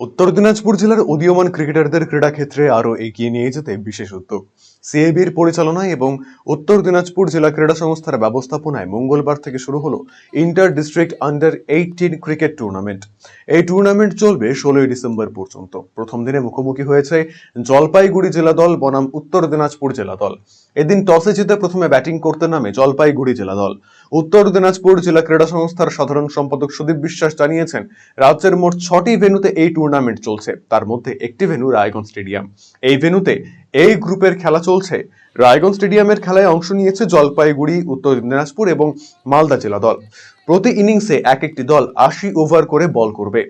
উত্তর দিনাজপুর জেলার উদীয়মান ক্রিকেটারদের ক্রীড়াক্ষেত্রে আরও এগিয়ে নিয়ে যেতে বিশেষ উদ্যোগ। সিএবির পরিচালনায় এবং উত্তর দিনাজপুর জেলা ক্রীড়া সংস্থার ব্যবস্থাপনায় মঙ্গলবার থেকে শুরু হলো inter district under eighteen cricket tournament. এই টুর্নামেন্ট চলবে ষোলোই ডিসেম্বর পর্যন্ত। প্রথম দিনে মুখোমুখি হয়েছে জলপাইগুড়ি জেলা দল, বনাম উত্তর দিনাজপুর জেলা দল। এদিন টসে জিতে প্রথমে ব্যাটিং করতে নামে জলপাইগুড়ি জেলা দল। উত্তর দিনাজপুর জেলা ক্রীড়া সংস্থার সাধারণ সম্পাদক সুদীপ বিশ্বাস জানিয়েছেন, রাজ্যের মোট ছটি ভেন্যুতে এই টুর্নামেন্ট চলছে। তার মধ্যে একটি ভেন্যু রায়গঞ্জ স্টেডিয়াম। এই ভেন্যুতে এই গ্রুপের খেলা চলছে। রায়গঞ্জ স্টেডিয়ামের খেলায় অংশ নিয়েছে জলপাইগুড়ি, উত্তর দিনাজপুর এবং মালদা জেলা দল। প্রতি ইনিংসে এক একটি দল আশি ওভার করে বল করবে।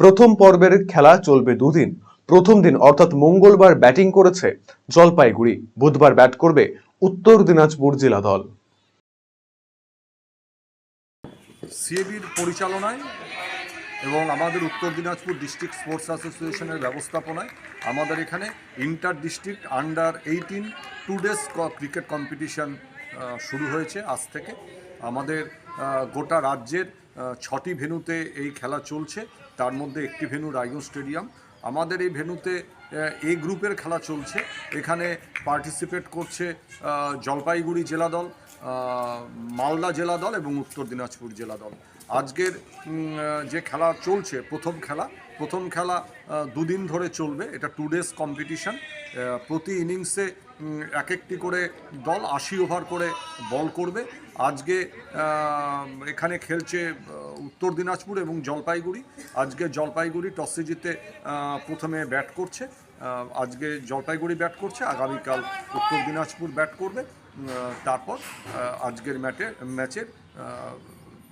প্রথম পর্বের খেলা চলবে দুদিন। প্রথম দিন অর্থাৎ মঙ্গলবার ব্যাটিং করেছে জলপাইগুড়ি। বুধবার ব্যাট করবে উত্তর দিনাজপুর জেলা দল। সিএবির পরিচালনায় এবং আমাদের উত্তর দিনাজপুর ডিস্ট্রিক্ট স্পোর্টস অ্যাসোসিয়েশনের ব্যবস্থাপনায় আমাদের এখানে inter district under eighteen two days cricket competition শুরু হয়েছে আজ থেকে। আমাদের গোটা রাজ্যের ছটি ভেন্যুতে এই খেলা চলছে। তার মধ্যে একটি ভেন্যু রায়গঞ্জ স্টেডিয়াম। আমাদের এই ভেন্যুতে এ গ্রুপের খেলা চলছে। এখানে পার্টিসিপেট করছে জলপাইগুড়ি জেলা দল মালদা জেলা দল এবং উত্তর দিনাজপুর জেলা দল। আজকের যে খেলা চলছে, প্রথম খেলা প্রথম খেলা দুদিন ধরে চলবে। এটা টু ডেজ কম্পিটিশন প্রতি ইনিংসে এক একটি করে দল আশি ওভার করে বল করবে। আজকে এখানে খেলছে উত্তর দিনাজপুর এবং জলপাইগুড়ি। আজকে জলপাইগুড়ি টসে জিতে প্রথমে ব্যাট করছে। আজকে জলপাইগুড়ি ব্যাট করছে, আগামীকাল উত্তর দিনাজপুর ব্যাট করবে। তারপর আজকের ম্যাটে ম্যাচের